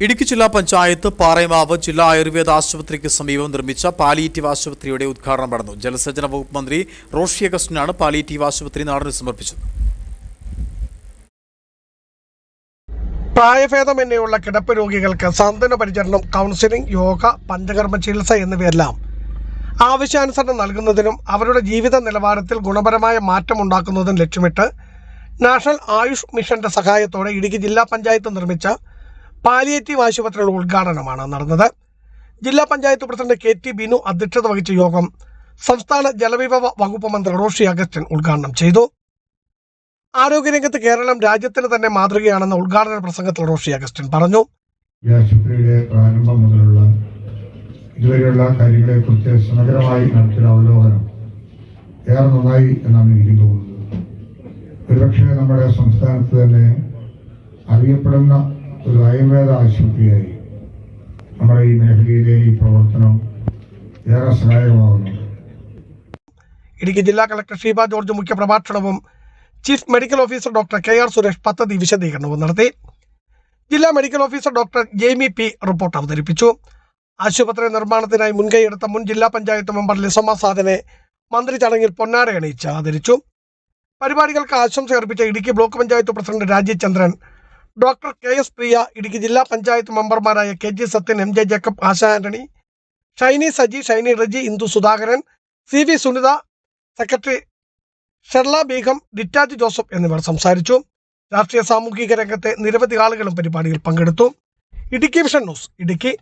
ഇടുക്കി ജില്ലാ പഞ്ചായത്ത് പാറയമാവ് ജില്ലാ ആയുർവേദ ആശുപത്രിക്ക് സമീപം നിർമ്മിച്ച പാലിയേറ്റീവ് ആശുപത്രിയുടെ ഉദ്ഘാടനം നടന്നു. ജലസേചന വകുപ്പ് മന്ത്രി റോഷി അഗസ്റ്റിനാണ് പാലിയേറ്റീവ് ആശുപത്രി നാടിന് സമർപ്പിച്ചത്. പ്രായഭേദമന്യുള്ള കിടപ്പ് രോഗികൾക്ക് സാന്ത്വന പരിചരണം കൗൺസിലിംഗ് യോഗ പഞ്ചകർമ്മ ചികിത്സ എന്നിവയെല്ലാം ആവശ്യാനുസരണം നൽകുന്നതിനും അവരുടെ ജീവിത നിലവാരത്തിൽ ഗുണപരമായ മാറ്റം ഉണ്ടാക്കുന്നതും ലക്ഷ്യമിട്ട് നാഷണൽ ആയുഷ് മിഷന്റെ സഹായത്തോടെ ഇടുക്കി ജില്ലാ പഞ്ചായത്ത് നിർമ്മിച്ച പാലിയേറ്റീവ് ആശുപത്രിയുടെ ഉദ്ഘാടനമാണ് നടന്നത്. ജില്ലാ panchayat president K T Binu അധ്യക്ഷത വഹിച്ച യോഗം സംസ്ഥാന ജലവിഭവ വകുപ്പ് മന്ത്രി റോഷി അഗസ്റ്റിൻ ഉദ്ഘാടനം ചെയ്തു. ആരോഗ്യരംഗത്ത് കേരളം രാജ്യത്തിന് തന്നെ മാതൃകയാണെന്ന ഉദ്ഘാടന പ്രസംഗത്തിൽ റോഷി അഗസ്റ്റിൻ പറഞ്ഞു. ആശുപത്രിയുടെ പ്രാരംഭം മുതലുള്ള ഇതുവരെയുള്ള കാര്യങ്ങളെ കുറിച്ച് സമഗ്രമായി നടത്തിയ അവലോകനം ഏറെ നന്നായി എന്നാണ് എനിക്ക് തോന്നുന്നത്. ഒരുപക്ഷെ നമ്മുടെ സംസ്ഥാനത്ത് തന്നെ അറിയപ്പെടുന്ന ഒരു ആയുർവേദ ആശുപത്രിയായി നമ്മുടെ ഈ മേഖലയിലെ ഈ പ്രവർത്തനം ഏറെ സഹായകമാകുന്നുണ്ട് ഇടുക്കി ജില്ലാ collector Sheeba George മുഖ്യപ്രഭാഷണവും chief medical officer doctor K R Suresh പദ്ധതി വിശദീകരണവും നടത്തി. ജില്ലാ medical officer doctor Jaimy P report അവതരിപ്പിച്ചു. ആശുപത്രി നിർമ്മാണത്തിനായി മുൻകൈയെടുത്ത മുൻ ജില്ലാ പഞ്ചായത്ത് മെമ്പർ ലിസമ്മ സാദനെ മന്ത്രി ചടങ്ങിൽ പൊന്നാട അണിയിച്ച് ആദരിച്ചു. പരിപാടികൾക്ക് ആശംസ അർപ്പിച്ച Idukki block panchayat president Rajeev Chandran doctor K S Priya Idukki ജില്ലാ പഞ്ചായത്ത് മെമ്പർമാരായ K G Sathyan M J Jacob Asha Antony Shiny Saji Shiny Reji Indu Sudhakaran C V Sunitha secretary Sherla Beegum Ditaj Joseph എന്നിവർ സംസാരിച്ചു. രാഷ്ട്രീയ സാമൂഹിക രംഗത്തെ നിരവധി ആളുകളും പരിപാടിയിൽ പങ്കെടുത്തു. Idukki vision news Idukki.